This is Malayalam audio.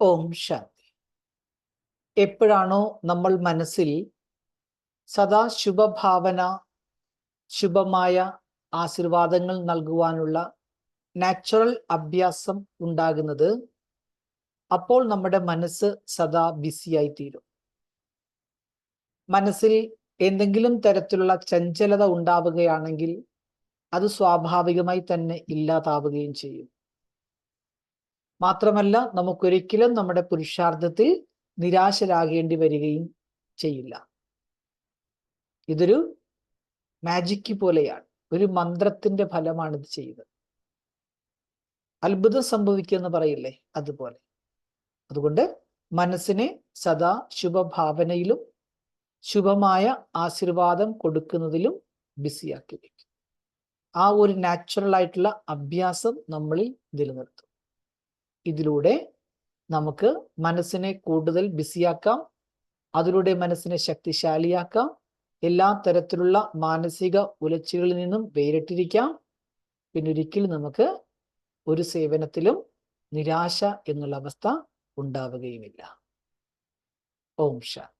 ഓം ശാന്തി. എപ്പോഴാണോ നമ്മൾ മനസ്സിൽ സദാ ശുഭഭാവന ശുഭമായ ആശീർവാദങ്ങൾ നൽകുവാനുള്ള നാച്ചുറൽ അഭ്യാസം ഉണ്ടാകുന്നത് അപ്പോൾ നമ്മുടെ മനസ്സ് സദാ ബിസിയായി തീരും മനസ്സിൽ എന്തെങ്കിലും തരത്തിലുള്ള ചഞ്ചലത ഉണ്ടാവുകയാണെങ്കിൽ അത് സ്വാഭാവികമായി തന്നെ ഇല്ലാതാവുകയും ചെയ്യും. മാത്രമല്ല നമുക്കൊരിക്കലും നമ്മുടെ പുരുഷാർത്ഥത്തിൽ നിരാശരാകേണ്ടി വരികയും ചെയ്യില്ല. ഇതൊരു മാജിക്ക് പോലെയാണ്. ഒരു മന്ത്രത്തിന്റെ ഫലമാണ് ഇത് ചെയ്യുന്നത്. അത്ഭുതം സംഭവിക്കുമെന്ന് പറയില്ലേ? അതുപോലെ. അതുകൊണ്ട് മനസ്സിനെ സദാ ശുഭഭാവനയിലും ശുഭമായ ആശീർവാദം കൊടുക്കുന്നതിലും ബിസിയാക്കി വയ്ക്കും. ആ ഒരു നാച്ചുറൽ ആയിട്ടുള്ള അഭ്യാസം നമ്മളിൽ നിലനിർത്തും. ഇതിലൂടെ നമുക്ക് മനസ്സിനെ കൂടുതൽ ബിസിയാക്കാം അതിലൂടെ മനസ്സിനെ ശക്തിശാലിയാക്കാം. എല്ലാ തരത്തിലുള്ള മാനസിക ഉലച്ചുകളിൽ നിന്നും വേറിട്ടിരിക്കാം. പിന്നെ ഒരിക്കലും നമുക്ക് ഒരു സേവനത്തിലും നിരാശ എന്നുള്ള അവസ്ഥ ഉണ്ടാവുകയുമില്ല. ഓം ശാന്തി.